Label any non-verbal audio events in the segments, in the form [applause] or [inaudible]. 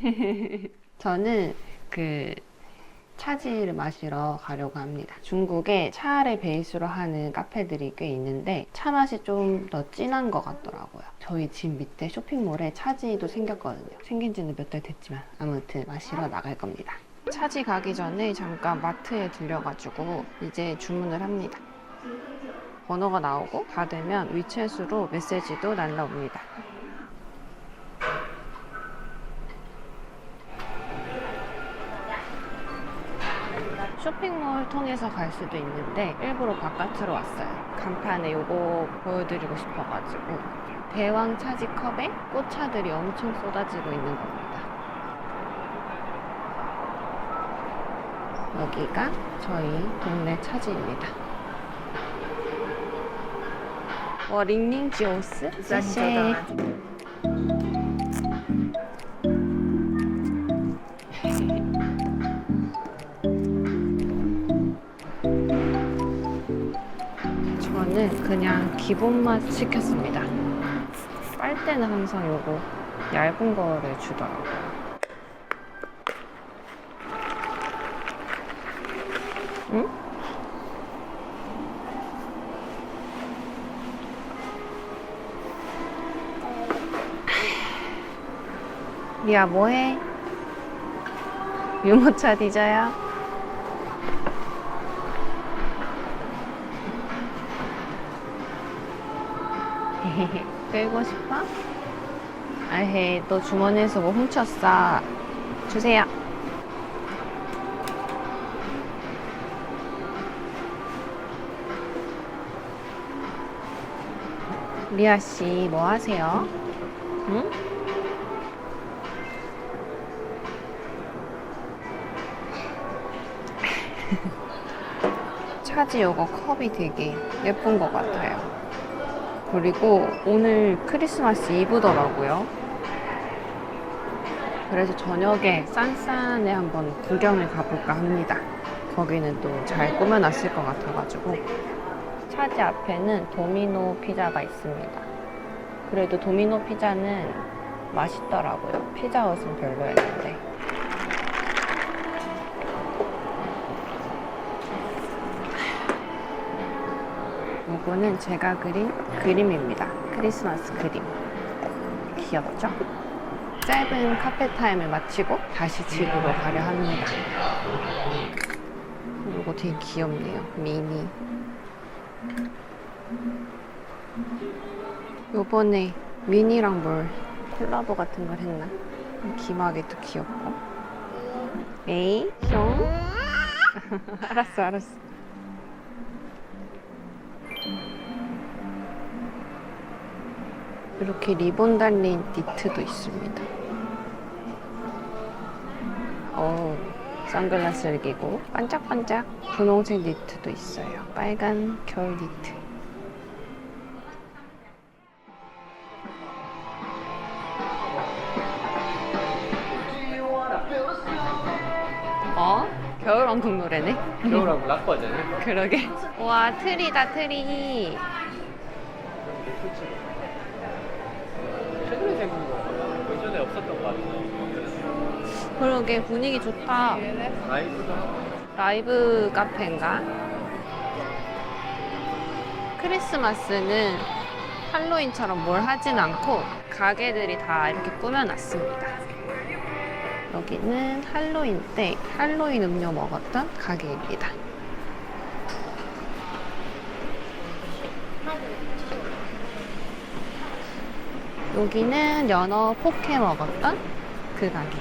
[laughs] 저는 그 차지를 마시러 가려고 합니다. 중국에 차를 베이스로 하는 카페들이 꽤 있는데 차 맛이 좀 더 진한 것 같더라고요. 저희 집 밑에 쇼핑몰에 차지도 생겼거든요. 생긴 지는 몇 달 됐지만 아무튼 마시러 나갈 겁니다. 차지 가기 전에 잠깐 마트에 들려가지고 이제 주문을 합니다. 번호가 나오고 받으면 위챗으로 메시지도 날라옵니다. 통해서 갈 수도 있는데 일부러 바깥으로 왔어요. 간판에 요거 보여드리고 싶어가지고 대왕 차지 컵에 꽃차들이 엄청 쏟아지고 있는 겁니다. 여기가 저희 동네 차지입니다. 와 링링 지오스? 谢谢 저는 그냥 기본맛 시켰습니다. 빨대는 항상 요거 얇은 거를 주더라고요. 응? [laughs] 리아 뭐해? 유모차 뒤져요? [laughs] 끌고 싶어? 아헤, 또 주머니에서 뭐 훔쳤어. 주세요. 리아 씨, 뭐 하세요? 응? [laughs] 차지 요거 컵이 되게 예쁜 것 같아요. 그리고 오늘 크리스마스 이브더라고요. 그래서 저녁에 싼싼에 한번 구경을 가볼까 합니다. 거기는 또 잘 꾸며놨을 것 같아가지고. 차지 앞에는 도미노 피자가 있습니다. 그래도 도미노 피자는 맛있더라고요. 피자헛은 별로였는데. 요거는 제가 그린 그림입니다. 크리스마스 그림. 귀엽죠? 짧은 카페 타임을 마치고 다시 집으로 가려 합니다. 요거 되게 귀엽네요. 미니. 요번에 미니랑 뭘 콜라보 같은 걸 했나? 기마개도 귀엽고. 에이, 숑. [laughs] 알았어, 알았어. 이렇게 리본 달린 니트도 있습니다. 어, 선글라스를 끼고 반짝반짝 분홍색 니트도 있어요. 빨간 겨울 니트. 어? 겨울왕국 노래네? 겨울하고 락 버전이 [laughs] 그러게. 와, 트리다, 트리. 최근에 생긴 거 예전에 없었던 거 같아요 그러게, 분위기 좋다. 라이브가 라이브 카페인가? 크리스마스는 할로윈처럼 뭘 하진 않고 가게들이 다 이렇게 꾸며놨습니다. 여기는 할로윈 때 할로윈 음료 먹었던 가게입니다. 여기는 연어 포케 먹었던 그 가게.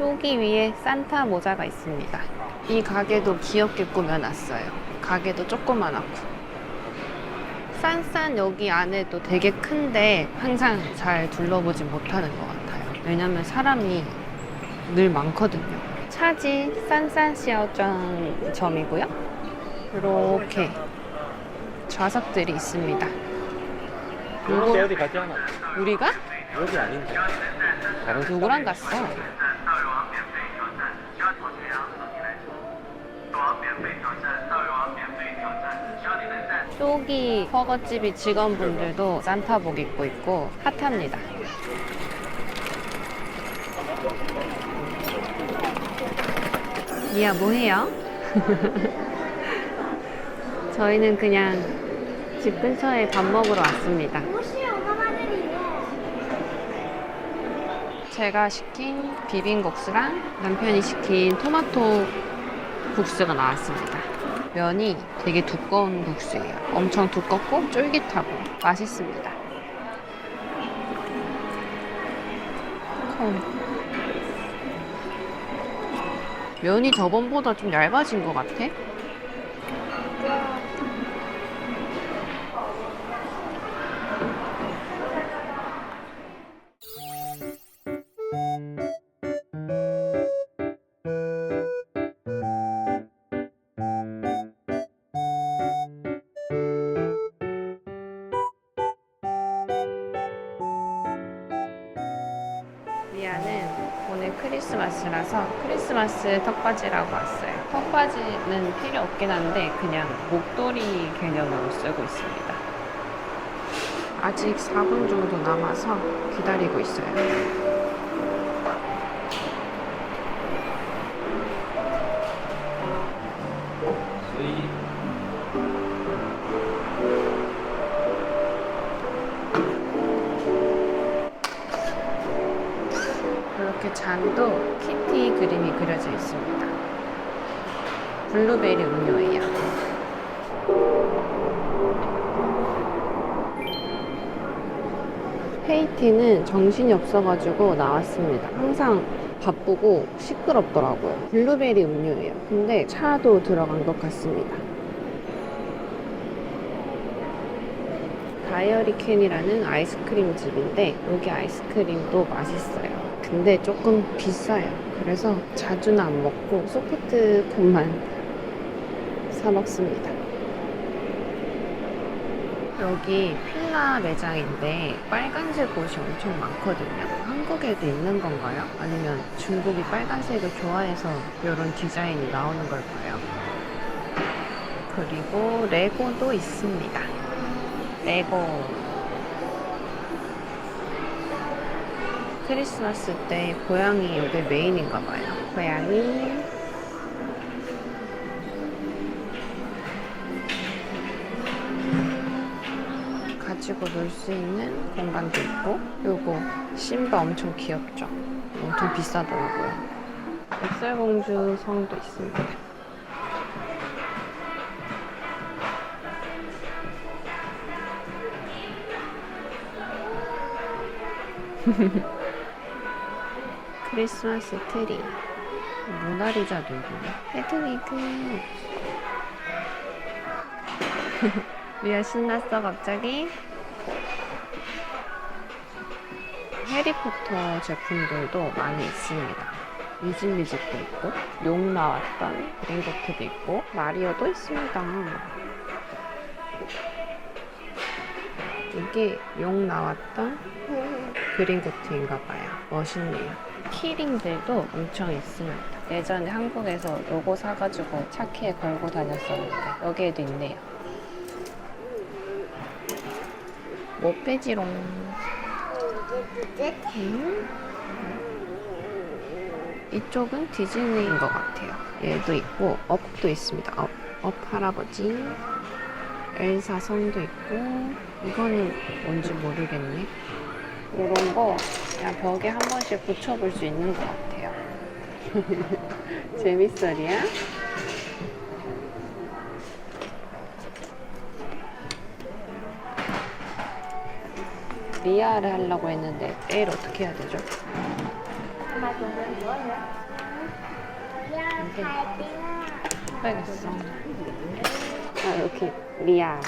여기 위에 산타 모자가 있습니다. 이 가게도 귀엽게 꾸며놨어요. 가게도 조그만하고. 싼싼 여기 안에도 되게 큰데 항상 잘 둘러보지 못하는 것 같아요. 왜냐면 사람이 늘 많거든요. 차지 시어전 점이고요. 이렇게 좌석들이 있습니다. 요새 어디 가지 않아? 우리가 여기 아닌데 다른 누구랑 갔어? 쪼기 허거집이 직원분들도 산타복 입고 있고 핫합니다. 미야 뭐해요? [laughs] 저희는 그냥 집 근처에 밥 먹으러 왔습니다. 제가 시킨 비빔국수랑 남편이 시킨 토마토 국수가 나왔습니다. 면이 되게 두꺼운 국수예요. 엄청 두껍고 쫄깃하고 맛있습니다. 음. 면이 저번보다 좀 얇아진 것 같아. 미아는 오늘 크리스마스라서 크리스마스 턱받이라고 왔어요. 턱받이는 필요 없긴 한데 그냥 목도리 개념으로 쓰고 있습니다. 아직 4분 정도 남아서 기다리고 있어요. 잔도 키티 그림이 그려져 있습니다. 블루베리 음료예요. 헤이티는 정신이 없어가지고 나왔습니다. 항상 바쁘고 시끄럽더라고요. 블루베리 음료예요. 근데 차도 들어간 것 같습니다. 다이어리 캔이라는 아이스크림 집인데 여기 아이스크림도 맛있어요. 근데 조금 비싸요. 그래서 자주는 안 먹고 소프트 콘만 사 먹습니다. 여기 필라 매장인데 빨간색 옷이 엄청 많거든요. 한국에도 있는 건가요? 아니면 중국이 빨간색을 좋아해서 이런 디자인이 나오는 걸까요? 그리고 레고도 있습니다. 레고. 크리스마스 때 고양이 여기 메인인가 봐요. 고양이. 가지고 놀 수 있는 공간도 있고 요거 신바 엄청 귀엽죠? 엄청 비싸더라고요. 백설공주 성도 있습니다. [laughs] 크리스마스 트리. 모나리자도 있네. 헤드위그 미아 신났어 갑자기? 해리포터 제품들도 많이 있습니다. 미즈미즈도 있고 용 나왔던 그린고트도 있고 마리오도 있습니다 이게 용 나왔던 그린고트인가 봐요. 멋있네요. 키링들도 엄청 있습니다. 예전에 한국에서 요거 사가지고 차키에 걸고 다녔었는데 여기에도 있네요. 못 빼지롱. 음? 이쪽은 디즈니인 것 같아요. 얘도 있고 업도 있습니다. 업, 업 할아버지. 엘사 선도 있고 이거는 뭔지 모르겠네. 이런 거 그냥 벽에 한 번씩 붙여볼 수 있는 것 같아요. [laughs] 재밌어리야? 리아를 하려고 했는데 L 어떻게 해야 되죠? 이게 빼겠어. 음, 아, 이렇게 리아.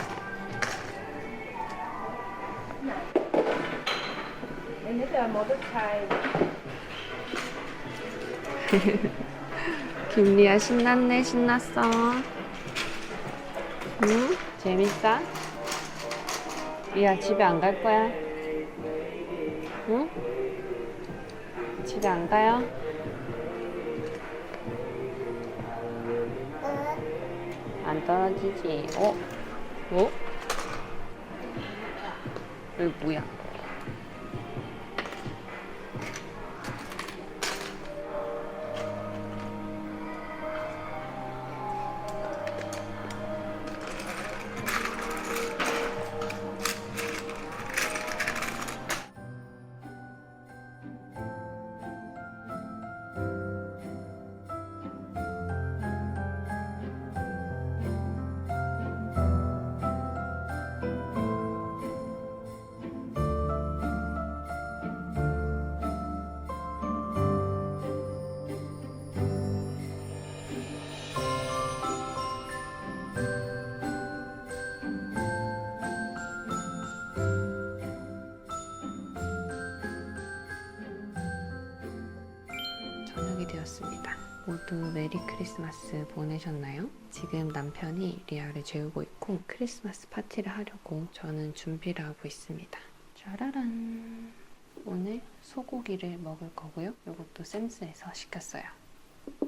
[laughs] 김리아 신났네 신났어 응? 재밌어? 리아 집에 안 갈 거야? 응? 집에 안 가요? 받아지지. 어? 어? 이거 뭐야? 되었습니다. 모두 메리 크리스마스 보내셨나요? 지금 남편이 리아를 재우고 있고 크리스마스 파티를 하려고 저는 준비를 하고 있습니다. 짜라란! 오늘 소고기를 먹을 거고요. 이것도 샘스에서 시켰어요.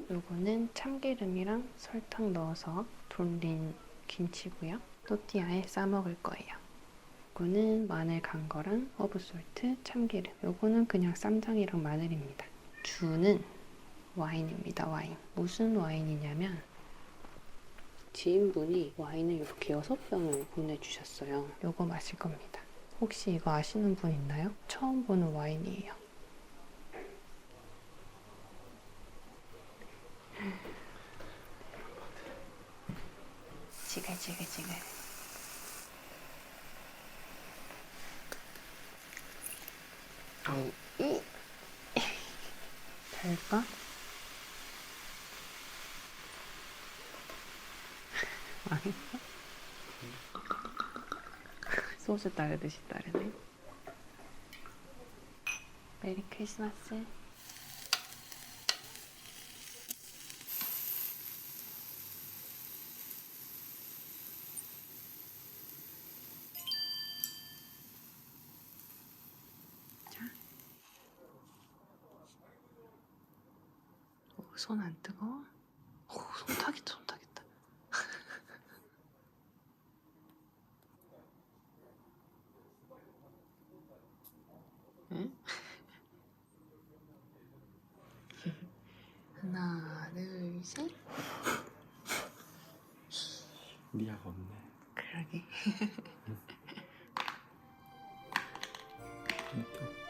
요거는 참기름이랑 설탕 넣어서 돌린 김치고요. 또띠아에 싸 먹을 거예요. 요거는 마늘 간 거랑 허브 솔트, 참기름. 요거는 그냥 쌈장이랑 마늘입니다. 주는 와인입니다, 와인. 무슨 와인이냐면 지인분이 와인을 이렇게 여섯 병을 보내주셨어요. 요거 마실 겁니다. 혹시 이거 아시는 분 있나요? 처음 보는 와인이에요. 지글지글지글. 어, 이 [laughs] 될까? [laughs] 망했어? 소주 따르듯이 따르네. 메리 크리스마스. 자. 손안 뜨거워? 오, 손 타겠다, 손 타겠다. 응? 하나, 둘, 셋. 리아가 없네. 그러게. 또